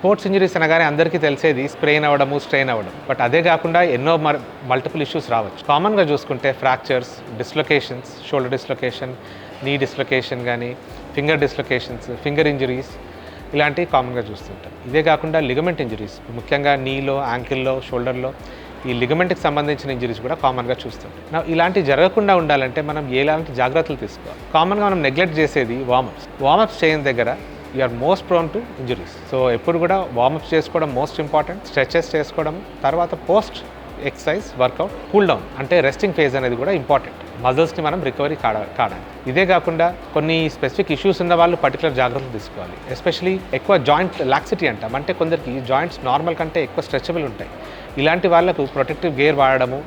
Sports injuries అనగానే అందరికీ తెలిసేది స్ప్రెయిన్ అవ్వడము స్ట్రెయిన్ అవ్వడం. బట్ అదే కాకుండా ఎన్నో మల్టిపుల్ ఇష్యూస్ రావచ్చు. కామన్గా చూసుకుంటే fractures dislocations shoulder dislocation knee dislocation కానీ ఫింగర్ డిస్లొకేషన్స్ ఫింగర్ ఇంజరీస్ ఇలాంటివి కామన్గా చూస్తుంటాం. ఇదే కాకుండా లిగమెంట్ ఇంజరీస్ ముఖ్యంగా నీలో యాంకిల్లో షోల్డర్లో ఈ లిగమెంట్కి సంబంధించిన ఇంజరీస్ కూడా కామన్గా చూస్తుంటాం ఇలాంటి ఇలాంటివి జరగకుండా ఉండాలంటే మనం ఎలాంటి జాగ్రత్తలు తీసుకోవాలి? కామన్గా మనం నెగ్లెక్ట్ చేసేది వామప్స్ వామప్స్ చేయని దగ్గర are most prone to injuries. So ఎప్పుడు కూడా వార్మప్ చేసుకోవడం మోస్ట్ ఇంపార్టెంట్. స్ట్రెచెస్ చేసుకోవడం తర్వాత post exercise workout cool down అంటే రెస్టింగ్ ఫేజ్ అనేది కూడా ఇంపార్టెంట్. మజిల్స్ని మనం రికవరీ కాడ కాడాలి ఇదే కాకుండా కొన్ని స్పెసిఫిక్ ఇష్యూస్ ఉన్న వాళ్ళు పర్టికులర్ జాగ్రత్తలు తీసుకోవాలి. ఎస్పెషలీ ఎక్కువ జాయింట్ లాక్సిటీ అంటాం. అంటే కొందరికి జాయింట్స్ నార్మల్ కంటే ఎక్కువ స్ట్రెచబుల్ ఉంటాయి. ఇలాంటి వాళ్ళకు ప్రొటెక్టివ్ గేర్ వాడడము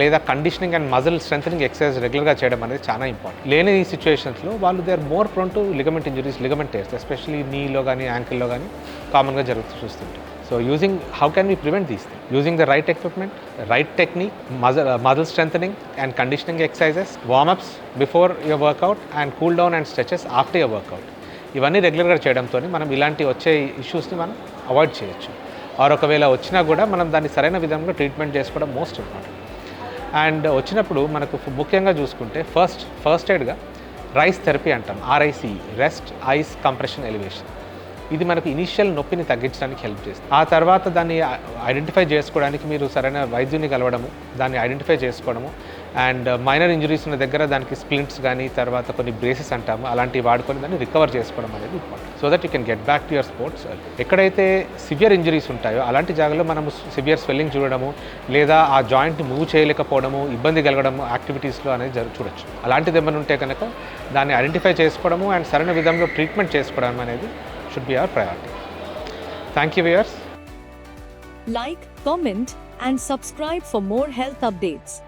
లేదా conditioning and muscle strengthening exercise రెగ్యులర్గా చేయడం అనేది చాలా ఇంపార్టెంట్. లేని ఈ సిచ్యువేషన్స్లో వాళ్ళు they are more prone to ligament injuries ligament taste especially నీలో కానీ యాంకిల్లో కానీ కామన్గా జరుగుతూ so using how can we prevent these thing using the right equipment right technique muscle muscle strengthening and conditioning exercises warmups before your workout and cool down and stretches after your workout ఇవన్నీ రెగ్యులర్గా చేయడంతో మనం ఇలాంటి వచ్చే ఇష్యూస్ని మనం avoid చేయొచ్చు. Are ఒకవేళ వచ్చినా కూడా మనం దాన్ని సరైన విధంగా ట్రీట్మెంట్ చేసుకోవడం మోస్ట్ ఇంపార్టెంట్ అండ్ వచ్చినప్పుడు మనకు ముఖ్యంగా చూసుకుంటే ఫస్ట్ ఫస్ట్ ఎయిడ్గా రైస్ థెరపీ అంటాం. RIC rest ice compression elevation ఇది మనకు ఇనిషియల్ నొప్పిని తగ్గించడానికి హెల్ప్ చేస్తుంది. ఆ తర్వాత దాన్ని ఐడెంటిఫై చేసుకోవడానికి మీరు సరైన వైద్యుని కలవడము దాన్ని ఐడెంటిఫై చేసుకోవడము అండ్ మైనర్ ఇంజరీస్ ఉన్న దగ్గర దానికి స్ప్లింట్స్ కానీ తర్వాత కొన్ని బ్రేసెస్ అంటాము అలాంటివి వాడుకొని దాన్ని రికవర్ చేసుకోవడం అనేది important. So that you can get back to your sports. ఎక్కడైతే సివియర్ ఇంజరీస్ ఉంటాయో అలాంటి జాగాలో మనము సివియర్ స్వెల్లింగ్ చూడడము లేదా ఆ జాయింట్ మూవ్ చేయలేకపోవడము ఇబ్బంది కలగడము యాక్టివిటీస్లో అనేది జరు చూడొచ్చు. అలాంటిది ఏమైనా ఉంటే కనుక దాన్ని ఐడెంటిఫై చేసుకోవడము అండ్ సరైన విధంగా ట్రీట్మెంట్ చేసుకోవడం అనేది should be our priority. Thank you, viewers. Like, comment, and subscribe for more health updates.